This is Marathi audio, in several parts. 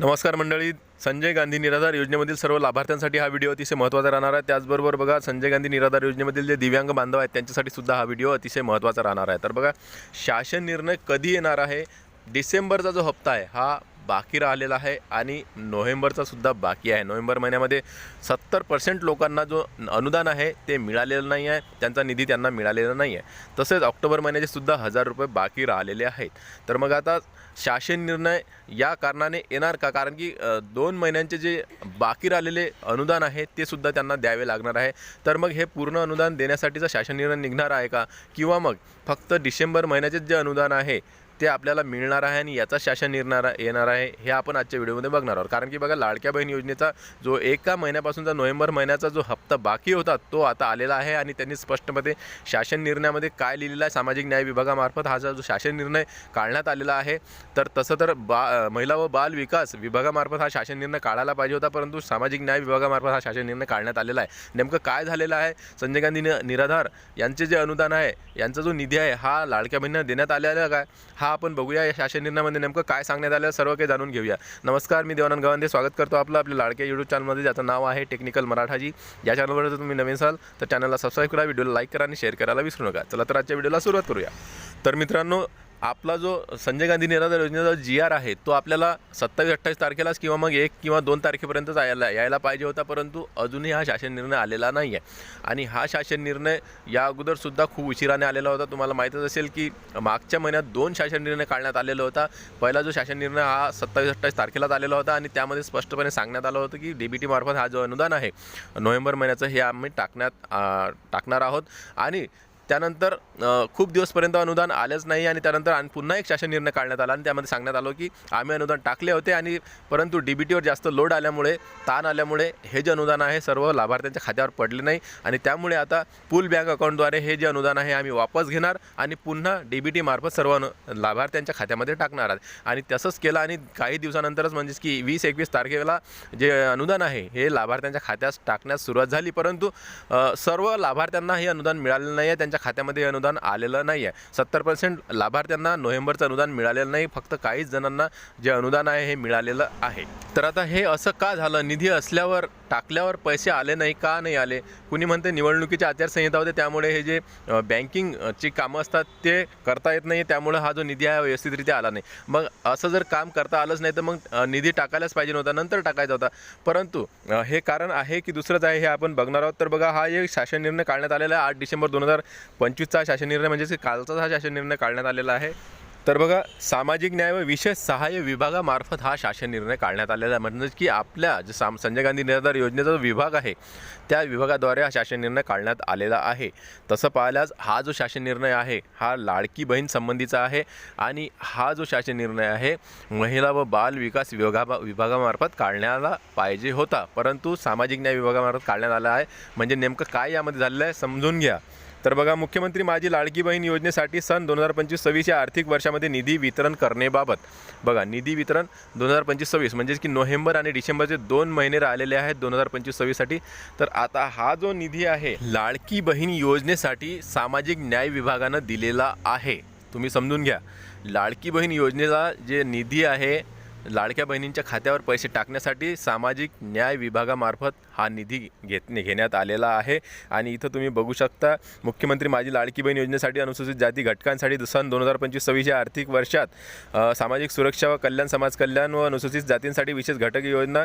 नमस्कार मंडळी संजय गांधी निराधार योजनेमधील सर्व लाभार्थ्यांसाठी हा व्हिडिओ अतिशय महत्त्वाचा राहणार आहे. त्याचबरोबर बघा संजय गांधी निराधार योजनेमधील जे दिव्यांग बांधव आहेत त्यांच्यासाठी सुद्धा हा व्हिडिओ अतिशय महत्त्वाचा राहणार आहे. तर बघा शासन निर्णय कधी येणार आहे? डिसेंबरचा जो हप्ता आहे हा बाकी राहिलेला आहे आणि नोव्हेंबरचासुद्धा बाकी आहे. नोव्हेंबर महिन्यामध्ये सत्तर पर्सेंट लोकांना जो अनुदान आहे ते मिळालेलं नाही आहे. त्यांचा निधी त्यांना मिळालेला नाही आहे. तसेच ऑक्टोबर महिन्याचे सुद्धा हजार रुपये बाकी राहिलेले आहेत. तर मग आता शासन निर्णय या कारणाने येणार का? कारण की दोन महिन्यांचे जे बाकी राहिलेले अनुदान आहे ते सुद्धा त्यांना द्यावे लागणार आहे. तर मग हे पूर्ण अनुदान देण्यासाठीचा शासन निर्णय निघणार आहे का? किंवा मग फक्त डिसेंबर महिन्याचेच जे अनुदान आहे ते आपल्याला मिळणार आहे आणि याचा शासन निर्णार येणार आहे हे आपण आजच्या व्हिडिओमध्ये बघणार आहोत. कारण की बघा लाडक्या बहीण योजनेचा जो एका महिन्यापासूनचा नोव्हेंबर महिन्याचा जो हप्ता बाकी होता तो आता आलेला आहे आणि त्यांनी स्पष्टमध्ये शासन निर्णयामध्ये काय लिहिलेलं आहे सामाजिक न्याय विभागामार्फत हा जो शासन निर्णय काढण्यात आलेला आहे. तर तसं तर बा महिला व बाल विकास विभागामार्फत हा शासन निर्णय काढायला पाहिजे होता परंतु सामाजिक न्याय विभागामार्फत हा शासन निर्णय काढण्यात आलेला आहे. नेमकं काय झालेलं आहे? संजय गांधी निराधार यांचे जे अनुदान आहे यांचा जो निधी आहे हा लाडक्या बहिणींना देण्यात आलेला काय हा आपण बघूया या शासन निर्णयामध्ये नेमकं काय सांगण्यात आलं सर्व काही जाणून घेऊया. नमस्कार मी देवानंद गवंदे. स्वागत करतो आपलं आपल्या लाडक्या यूट्यूब चॅनलमध्ये ज्याचं नाव आहे टेक्निकल मराठाजी. या चॅनलवर जर तुम्ही नवीन असाल तर चॅनलला सबस्क्राईब करा व्हिडिओला लाईक करा आणि शेअर करायला विसरू नका. चला तर आजच्या व्हिडिओला सुरुवात करूया. तर मित्रांनो आपला जो संजय गांधी निराधार योजनेचा जी आर आहे तो आपल्याला सत्तावीस अठ्ठावीस तारखेलाच किंवा मग एक किंवा दोन तारखेपर्यंतच यायला यायला पाहिजे होता परंतु अजूनही हा शासन निर्णय आलेला नाही आहे आणि हा शासन निर्णय या अगोदरसुद्धा खूप उशिराने आलेला होता. तुम्हाला माहीतच असेल की मागच्या महिन्यात दोन शासन निर्णय काढण्यात आलेला होता. पहिला जो शासन निर्णय हा सत्तावीस अठ्ठावीस तारखेलाच आलेला होता आणि त्यामध्ये स्पष्टपणे सांगण्यात आलं होतं की डी बी टीमार्फत हा जो अनुदान आहे नोव्हेंबर महिन्याचं हे आम्ही टाकण्यात टाकणार आहोत. आणि त्यानंतर खूप दिवसपर्यंत अनुदान आलंच नाही आणि त्यानंतर आणि पुन्हा एक शासन निर्णय काढण्यात आला आणि त्यामध्ये सांगण्यात आलं की आम्ही अनुदान टाकले होते आणि परंतु डी बी टीवर जास्त लोड आल्यामुळे ताण आल्यामुळे हे जे अनुदान आहे सर्व लाभार्थ्यांच्या खात्यावर पडले नाही आणि त्यामुळे आता पूल बँक अकाउंटद्वारे हे जे अनुदान आहे आम्ही वापस घेणार आणि पुन्हा डी बी टीमार्फत सर्व अनु लाभार्थ्यांच्या खात्यामध्ये टाकणार आहात. आणि तसंच केलं आणि काही दिवसानंतरच म्हणजेच की वीस एकवीस तारखेला जे अनुदान आहे हे लाभार्थ्यांच्या खात्यास टाकण्यास सुरुवात झाली. परंतु सर्व लाभार्थ्यांना हे अनुदान मिळालेलं नाही आहे त्यांच्या खात्यामध्ये अनुदान आलेलं नाही आहे सत्तर पर्सेंट लाभार्थ्यांना नोव्हेंबरचं अनुदान मिळालेलं नाही. फक्त काहीच जणांना जे अनुदान आहे हे मिळालेलं आहे. तर आता हे असं का झालं? निधी असल्यावर टाकल्यावर पैसे आले नाही का नाही आले? कुणी म्हणते निवडणुकीची आचारसंहिता होते त्यामुळे हे जे बँकिंगची कामं असतात ते करता येत नाही त्यामुळे हा जो निधी आहे व्यवस्थितरित्या आला नाही. मग असं जर काम करता आलंच नाही तर मग निधी टाकायलाच पाहिजे नव्हता नंतर टाकायचा होता. परंतु हे कारण आहे की दुसरंच आहे हे आपण बघणार आहोत. तर बघा हा एक शासन निर्णय काढण्यात आलेला आहे. आठ डिसेंबर दोन हजार पंचवीसचा शासन निर्णय म्हणजेच कालचाच हा शासन निर्णय काढण्यात आलेला आहे. तर बघा सामाजिक न्याय व विशेष सहाय्य विभागामार्फत हा शासन निर्णय काढण्यात आलेला आहे. म्हणजेच की आपल्या जे साम संजय गांधी निराधार योजनेचा जो विभाग आहे त्या विभागाद्वारे हा शासन निर्णय काढण्यात आलेला आहे. तसं पाहिल्यास हा जो शासन निर्णय आहे हा लाडकी बहीण संबंधीचा आहे आणि हा जो शासन निर्णय आहे महिला व बाल विकास विभागा विभागामार्फत काढण्याला पाहिजे होता. परंतु सामाजिक न्याय विभागामार्फत काढण्यात आला आहे. म्हणजे नेमकं काय यामध्ये झालेलं आहे समजून घ्या. तर बघा मुख्यमंत्री माझी लाडकी बहीण योजनेसाठी सन दोन हजार पंचवीस सव्वीस या आर्थिक वर्षामध्ये निधी वितरण करण्याबाबत. बघा निधी वितरण दोन हजार पंचवीस सव्वीस म्हणजेच की नोव्हेंबर आणि डिसेंबरचे दोन महिने राहिलेले आहेत दोन हजार पंचवीस सव्वीससाठी. तर आता हा जो निधी आहे लाडकी बहीण योजनेसाठी सामाजिक न्याय विभागानं दिलेला आहे. तुम्ही समजून घ्या. लाडकी बहीण योजनेला जे निधी आहे लाडक्या बहिणींच्या खात्यावर पैसे टाकण्यासाठी सामाजिक न्याय विभागामार्फत हा निधी घेत घेण्यात आलेला आहे. आणि इथं तुम्ही बघू शकता मुख्यमंत्री माझी लाडकी बहीण योजनेसाठी अनुसूचित जाती घटकांसाठी सन दोन हजार पंचवीस सव्वीस या आर्थिक वर्षात सामाजिक सुरक्षा व कल्याण समाज कल्याण व अनुसूचित जातींसाठी विशेष घटक योजना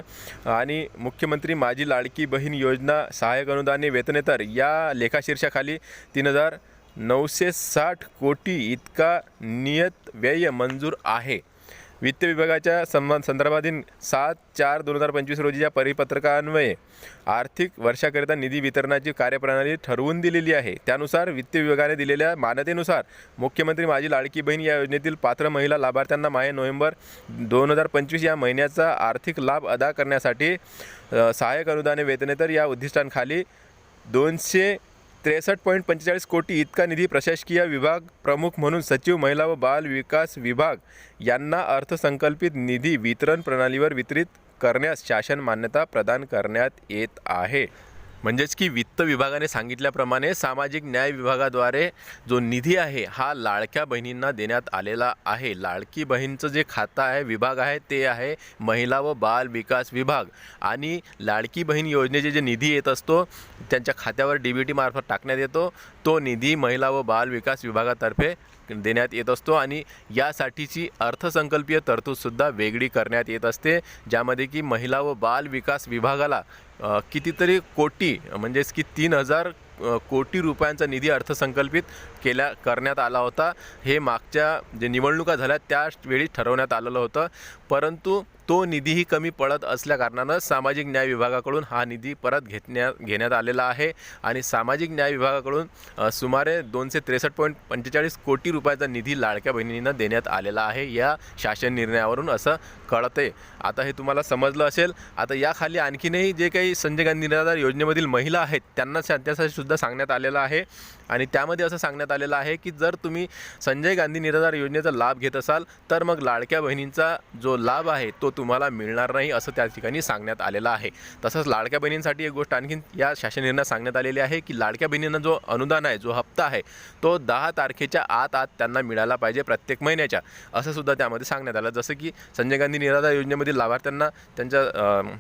आणि मुख्यमंत्री माझी लाडकी बहीण योजना सहाय्यक अनुदान वेतनेतर या लेखाशीर्षाखाली तीन हजार नऊशे साठ कोटी इतका नियत व्यय मंजूर आहे. वित्त विभागाच्या संबंध संदर्भातील सात चार दोन हजार पंचवीस रोजीच्या परिपत्रकान्वये आर्थिक वर्षाकरिता निधी वितरणाची कार्यप्रणाली ठरवून दिलेली आहे. त्यानुसार वित्त विभागाने दिलेल्या मान्यतेनुसार मुख्यमंत्री माझी लाडकी बहीण या योजनेतील पात्र महिला लाभार्थ्यांना माहे नोव्हेंबर दोन हजार पंचवीस या महिन्याचा आर्थिक लाभ अदा करण्यासाठी सहाय्यक अनुदाने वेतनेतर या उद्दिष्टांखाली दोनशे त्रेसष्ट पॉईंट पंचेचाळीस कोटी इतका निधी प्रशासकीय विभाग प्रमुख म्हणून सचिव महिला व बाल विकास विभाग यांना अर्थसंकल्पित निधी वितरण प्रणालीवर वितरित करण्यास शासन मान्यता प्रदान करण्यात येत आहे. म्हणजेच की वित्त विभागाने सांगितल्याप्रमाणे सामाजिक न्याय विभागाद्वारे जो निधी आहे हा लाडक्या बहिणींना देण्यात आलेला आहे. लाडकी बहीणचं जे खातं आहे विभाग आहे ते आहे महिला व बाल विकास विभाग. आणि लाडकी बहीण योजनेचे जे निधी येत असतो त्यांच्या खात्यावर डी बी टी मार्फत टाकण्यात येतो. तो निधी महिला व बाल विकास विभागातर्फे देण्यात येत असतो आणि यासाठीची अर्थसंकल्पीय तरतूदसुद्धा वेगळी करण्यात येत असते. ज्यामध्ये की महिला व बाल विकास विभागाला कितीतरी कोटी म्हणजेच की तीन हजार कोटी रुपयांचा निधी अर्थसंकल्पित केल्या करण्यात आला होता. हे मागच्या जे निवडणुका झाल्या त्यावेळी ठरवण्यात आलेलं होतं. परंतु तो निधीही कमी पडत असल्याकारणानं सामाजिक न्याय विभागाकडून हा निधी परत घेतण्या घेण्यात आलेला आहे. आणि सामाजिक न्याय विभागाकडून सुमारे दोनशे त्रेसष्ट पॉईंट पंचेचाळीस कोटी रुपयाचा निधी लाडक्या बहिणींना देण्यात आलेला आहे या शासन निर्णयावरून असं कळते आता हे तुम्हाला समजलं असेल. आता याखाली आणखीनही जे काही संजय गांधी निराधार योजनेमधील महिला आहेत त्यांना त्यासाठी सुद्धा सांगण्यात आलेलं आहे. आणि त्यामध्ये असं सांगण्यात आलेलं आहे की जर तुम्ही संजय गांधी निराधार योजनेचा लाभ घेत असाल तर मग लाडक्या बहिणींचा जो लाभ आहे तो तुम्हाला मिळणार नाही असं त्या ठिकाणी सांगण्यात आलेलं आहे. तसंच लाडक्या बहिणींसाठी एक गोष्ट आणखीन या शासन निर्णयात सांगण्यात आलेली आहे की लाडक्या बहिणींना जो अनुदान आहे जो हप्ता आहे तो दहा तारखेच्या आत आत त्यांना मिळाला पाहिजे प्रत्येक महिन्याच्या असं सुद्धा त्यामध्ये सांगण्यात आलं. जसं की संजय गांधी निराधार योजनेमधील लाभार्थ्यांना त्यांच्या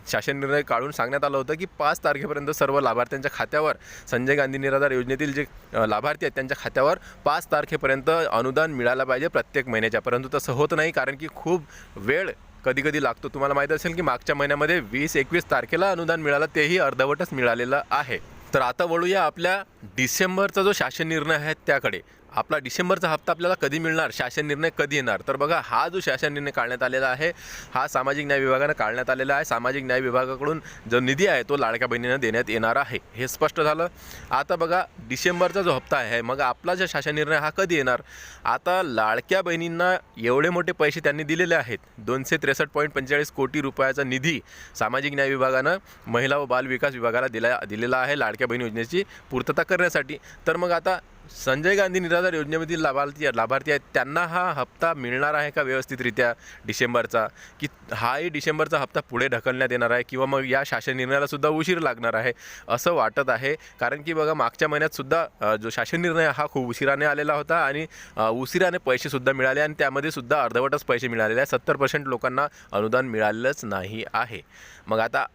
शासन निर्णय काढून सांगण्यात आलं होतं की पाच तारखेपर्यंत सर्व लाभार्थ्यांच्या खात्यावर संजय गांधी निराधार योजनेतील जे लाभार्थी आहेत त्यांच्या खात्यावर पाच तारखेपर्यंत अनुदान मिळालं पाहिजे प्रत्येक महिन्याच्या. परंतु तसं होत नाही कारण की खूप वेळ कधी कधी लागतो. तुम्हाला माहीत असेल की मागच्या महिन्यामध्ये वीस एकवीस तारखेला अनुदान मिळालं तेही अर्धवटच मिळालेलं आहे. तर आता वळूया आपल्या डिसेंबरचा जो शासन निर्णय आहे त्याकडे. आपला डिसेंबरचा हप्ता आपल्याला कधी मिळणार? शासन निर्णय कधी येणार? तर बघा हा जो शासन निर्णय काढण्यात आलेला आहे हा सामाजिक न्याय विभागानं काढण्यात आलेला आहे. सामाजिक न्याय विभागाकडून जो निधी आहे तो लाडक्या बहिणींना देण्यात येणार आहे. हे स्पष्ट झालं. आता बघा डिसेंबरचा जो हप्ता आहे मग आपला जो शासन निर्णय हा कधी येणार? आता लाडक्या बहिणींना एवढे मोठे पैसे त्यांनी दिलेले आहेत. दोनशे त्रेसष्ट पॉईंट पंचेचाळीस कोटी रुपयाचा निधी सामाजिक न्याय विभागानं महिला व बाल विकास विभागाला दिला दिलेला आहे लाडक्या बहीण योजनेची पूर्तता करण्यासाठी. तर मग आता संजय गांधी निराधार योजनेमधील लाभार्थी लाभार्थी आहेत. त्यांना हा हप्ता मिळणार आहे का व्यवस्थितरित्या डिसेंबरचा? की हाही डिसेंबरचा हप्ता पुढे ढकलण्यात येणार आहे किंवा मग या शासन निर्णयाला सुद्धा उशीर लागणार आहे असं वाटत आहे. कारण की बघा मागच्या महिन्यात सुद्धा जो शासन निर्णय हा खूप उशिराने आलेला होता आणि उशिराने पैसेसुद्धा मिळाले आणि त्यामध्ये सुद्धा अर्धवटच पैसे मिळालेले आहे सत्तर पर्सेंट लोकांना अनुदान मिळालेलंच नाही आहे. मग आता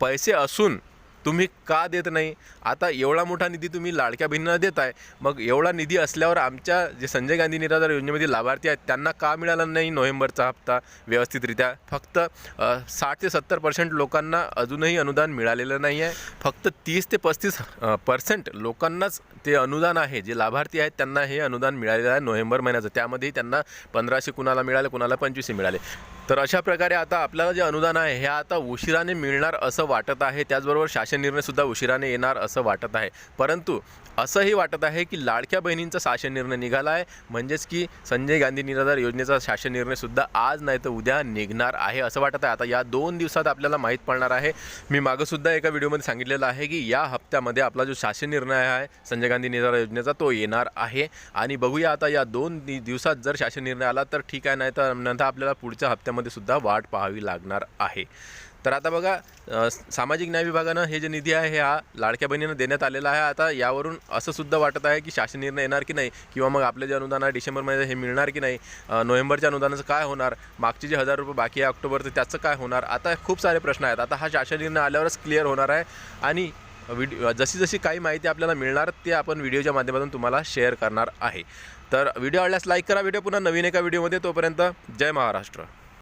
पैसे असून तुम्ही का देत नाही? आता एवढा मोठा निधी तुम्ही लाडक्या बहिणींना आहे मग एवढा निधी असल्यावर आमच्या जे संजय गांधी निराधार योजनेमध्ये लाभार्थी आहेत त्यांना का मिळाला नाही नोव्हेंबरचा हप्ता व्यवस्थितरित्या? फक्त साठ ते सत्तर पर्सेंट लोकांना अजूनही अनुदान मिळालेलं नाही आहे फक्त तीस ते पस्तीस पर्सेंट लोकांनाच ते अनुदान आहे. जे लाभार्थी आहेत त्यांना हे अनुदान मिळालेलं आहे नोव्हेंबर महिन्याचं. त्यामध्येही त्यांना पंधराशे कुणाला मिळाले कुणाला पंचवीसशे मिळाले. तर अशा प्रकारे आता आपल्याला जे अनुदान आहे हे आता उशिराने मिळणार असं वाटत आहे. त्याचबरोबर शासन निर्णयसुद्धा उशिराने येणार असं वाटत आहे. परंतु असंही वाटत आहे की लाडक्या बहिणींचा शासन निर्णय निघाला आहे म्हणजेच की संजय गांधी निराधार योजनेचा शासन निर्णयसुद्धा आज नाही तर उद्या निघणार आहे. असं वाटत आहे. आता या दोन दिवसात आपल्याला माहीत पडणार आहे. मी मागंसुद्धा एका व्हिडिओमध्ये सांगितलेलं आहे की या हप्त्यामध्ये आपला जो शासन निर्णय आहे संजय गांधी निराधार योजनेचा तो येणार आहे. आणि बघूया आता या दोन दिवसात जर शासन निर्णय आला तर ठीक आहे. नाही तर नंतर आपल्याला पुढच्या हप्त्यामध्ये सुद्धा वाट पाहावी लागणार आहे. तर आता बघा सामाजिक न्याय विभागानं हे जे निधी आहे हे हा लाडक्या बहिणीनं देण्यात आलेला आहे. आता यावरून असं सुद्धा वाटत आहे की शासन निर्णय येणार की नाही? किंवा मग आपले जे अनुदान आहे डिसेंबरमध्ये हे मिळणार की नाही? नोव्हेंबरच्या अनुदानाचं काय होणार? मागचे जे हजार रुपये बाकी आहे ऑक्टोबरचं त्याचं काय होणार? आता खूप सारे प्रश्न आहेत. आता हा शासन निर्णय आल्यावरच क्लिअर होणार आहे. आणि व्हिडिओ जशी जशी काही माहिती आपल्याला मिळणार ते आपण व्हिडिओच्या माध्यमातून तुम्हाला शेअर करणार आहे. तर व्हिडिओ आवडल्यास लाईक करा. व्हिडिओ पुन्हा नवीन एका व्हिडिओमध्ये तोपर्यंत जय महाराष्ट्र.